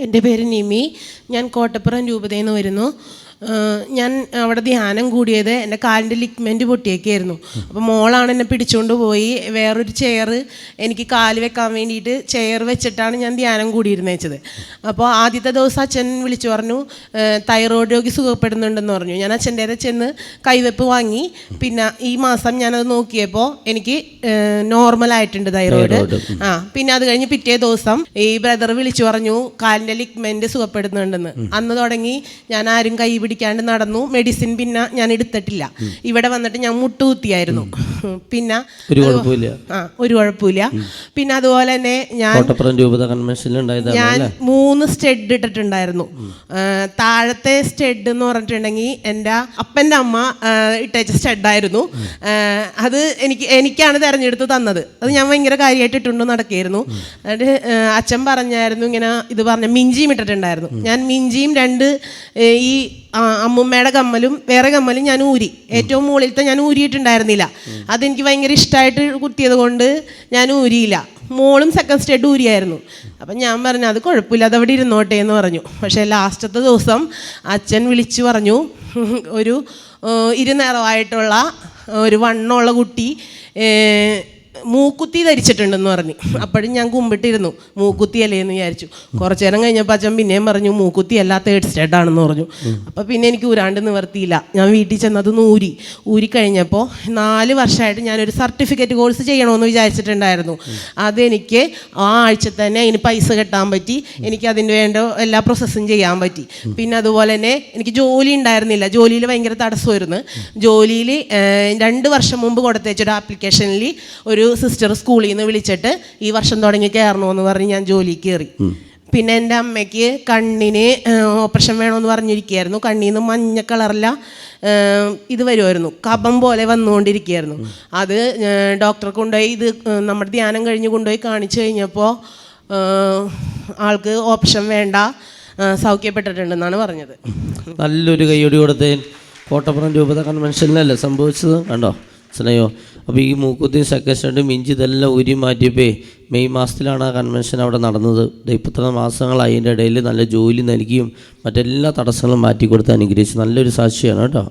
എന്റെ പേര് നിമി. ഞാൻ കോട്ടപ്പുറം രൂപതയിൽ നിന്ന് വരുന്നു. ഞാൻ അവിടെ ധ്യാനം കൂടിയത് എന്റെ കാലിന്റെ ലിക്മെന്റ് പൊട്ടിയൊക്കെയായിരുന്നു അപ്പോൾ മോളാണ് എന്നെ പിടിച്ചുകൊണ്ട് പോയി. വേറൊരു ചെയർ എനിക്ക് കാൽ വെക്കാൻ വേണ്ടിയിട്ട് ചെയർ വെച്ചിട്ടാണ് ഞാൻ ധ്യാനം കൂടിയിരുന്നേച്ചത് അപ്പോൾ ആദ്യത്തെ ദിവസം അച്ഛൻ വിളിച്ചു പറഞ്ഞു തൈറോയ്ഡ് രോഗി സുഖപ്പെടുന്നുണ്ടെന്ന് പറഞ്ഞു. ഞാൻ അച്ഛന്റെ ചെന്ന് കൈവെപ്പ് വാങ്ങി. പിന്നെ ഈ മാസം ഞാനത് നോക്കിയപ്പോൾ എനിക്ക് നോർമൽ ആയിട്ടുണ്ട് തൈറോയ്ഡ് ആ പിന്നെ അത് കഴിഞ്ഞ് പിറ്റേ ദിവസം ഈ ബ്രദർ വിളിച്ചു പറഞ്ഞു കാലിന്റെ ലിഗ്മെന്റ് സുഖപ്പെടുന്നുണ്ടെന്ന്. അന്ന് തുടങ്ങി ഞാൻ ആരും കൈ പിടിക്കാണ്ട് നടന്നു. മെഡിസിൻ പിന്നെ ഞാൻ എടുത്തിട്ടില്ല. ഇവിടെ വന്നിട്ട് ഞാൻ മുട്ടുകുത്തിയായിരുന്നു. പിന്നെ ഒരു കുഴപ്പമില്ല. ആ ഒരു കുഴപ്പമില്ല. പിന്നെ അതുപോലെ തന്നെ ഞാൻ ഞാൻ മൂന്ന് സ്റ്റെഡ് ഇട്ടിട്ടുണ്ടായിരുന്നു. താഴത്തെ സ്റ്റെഡ് എന്ന് പറഞ്ഞിട്ടുണ്ടെങ്കിൽ എന്റെ അപ്പന്റെ അമ്മ ഇട്ടേച്ച സ്റ്റെഡായിരുന്നു അത് എനിക്ക് എനിക്കാണ് തിരഞ്ഞെടുത്ത് തന്നത്. അത് ഞാൻ ഭയങ്കര കാര്യമായിട്ട് ഇട്ടുണ്ട് നടക്കുകയായിരുന്നു. എന്നിട്ട് അച്ഛൻ പറഞ്ഞായിരുന്നു ഇങ്ങനെ ഇത് പറഞ്ഞ മിഞ്ചിയും ഇട്ടിട്ടുണ്ടായിരുന്നു. ഞാൻ മിഞ്ചിയും രണ്ട് ഈ അമ്മുമ്മയുടെ കമ്മലും വേറെ കമ്മലും ഞാൻ ഊരി. ഏറ്റവും മുകളിലത്തെ ഞാൻ ഊരിയിട്ടുണ്ടായിരുന്നില്ല. അതെനിക്ക് ഭയങ്കര ഇഷ്ടമായിട്ട് കുത്തിയത് കൊണ്ട് ഞാൻ ഊരിയില്ല. മോളും സെക്കൻഡ് സ്റ്റേഡ് ഊരിയായിരുന്നു. അപ്പം ഞാൻ പറഞ്ഞു അത് കുഴപ്പമില്ല അതവിടെ ഇരുന്നോട്ടെ എന്ന് പറഞ്ഞു. പക്ഷേ ലാസ്റ്റത്തെ ദിവസം അച്ഛൻ വിളിച്ചു പറഞ്ഞു ഒരു ഇരുനിറവായിട്ടുള്ള ഒരു വണ്ണമുള്ള കുട്ടി മൂക്കുത്തി ധരിച്ചിട്ടുണ്ടെന്ന് പറഞ്ഞു. അപ്പോഴും ഞാൻ കുമ്പിട്ടിരുന്നു. മൂക്കുത്തി അല്ലേ എന്ന് വിചാരിച്ചു. കുറച്ചു നേരം കഴിഞ്ഞപ്പോൾ അച്ഛൻ പിന്നെയും പറഞ്ഞു മൂക്കുത്തി അല്ല തേർഡ് പറഞ്ഞു. അപ്പോൾ പിന്നെ എനിക്ക് ഊരാണ്ട് നിവർത്തിയില്ല. ഞാൻ വീട്ടിൽ ചെന്നത് നൂരി ഊരി. കഴിഞ്ഞപ്പോൾ നാല് വർഷമായിട്ട് ഞാനൊരു സർട്ടിഫിക്കറ്റ് കോഴ്സ് ചെയ്യണമെന്ന് വിചാരിച്ചിട്ടുണ്ടായിരുന്നു. അതെനിക്ക് ആ ആഴ്ച തന്നെ അതിന് പൈസ കെട്ടാൻ പറ്റി. എനിക്ക് അതിന് വേണ്ട എല്ലാ പ്രോസസ്സും ചെയ്യാൻ പറ്റി. പിന്നെ അതുപോലെ തന്നെ എനിക്ക് ജോലി ഉണ്ടായിരുന്നില്ല. ജോലിയിൽ ഭയങ്കര തടസ്സമായിരുന്നു. ജോലിയിൽ രണ്ട് വർഷം മുമ്പ് കൊടുത്തേച്ചൊരു ആപ്ലിക്കേഷനിൽ ഒരു സിസ്റ്റർ സ്കൂളിൽ നിന്ന് വിളിച്ചിട്ട് ഈ വർഷം തുടങ്ങി കയറണമെന്ന് പറഞ്ഞ് ഞാൻ ജോലി കയറി പിന്നെ എന്റെ അമ്മയ്ക്ക് കണ്ണിന് ഓപ്പറേഷൻ വേണമെന്ന് പറഞ്ഞിരിക്കുകയായിരുന്നു കണ്ണിൽ നിന്ന് മഞ്ഞ കളറില്ല ഇത് വരുമായിരുന്നു കബം പോലെ വന്നുകൊണ്ടിരിക്കുകയായിരുന്നു അത് ഡോക്ടറെ കൊണ്ടുപോയി ഇത് നമ്മുടെ ധ്യാനം കഴിഞ്ഞ് കൊണ്ടുപോയി കാണിച്ചു കഴിഞ്ഞപ്പോൾ ആൾക്ക് ഓപ്ഷൻ വേണ്ട സൗഖ്യപ്പെട്ടിട്ടുണ്ടെന്നാണ് പറഞ്ഞത്. നല്ലൊരു കൈയൊടി കൊടുത്തേ കോട്ടപ്പുറം രൂപത കൺവെൻഷനിലല്ലേ സംഭവിച്ചത്? കണ്ടോ? സ്നേഹോ? അപ്പോൾ ഈ മൂക്കുത്തി സെക്കൻഡ് മിഞ്ചി ഇതെല്ലാം ഉരി മാറ്റിയപ്പോൾ മെയ് മാസത്തിലാണ് ആ കൺവെൻഷൻ അവിടെ നടന്നത്. ഇപ്പത്ര മാസങ്ങളായി അതിന്റെ ഇടയിൽ നല്ല ജോലി നൽകിയും മറ്റെല്ലാ തടസ്സങ്ങളും മാറ്റി കൊടുത്ത് അനുഗ്രഹിച്ച് നല്ലൊരു സാക്ഷിയാണ് കേട്ടോ.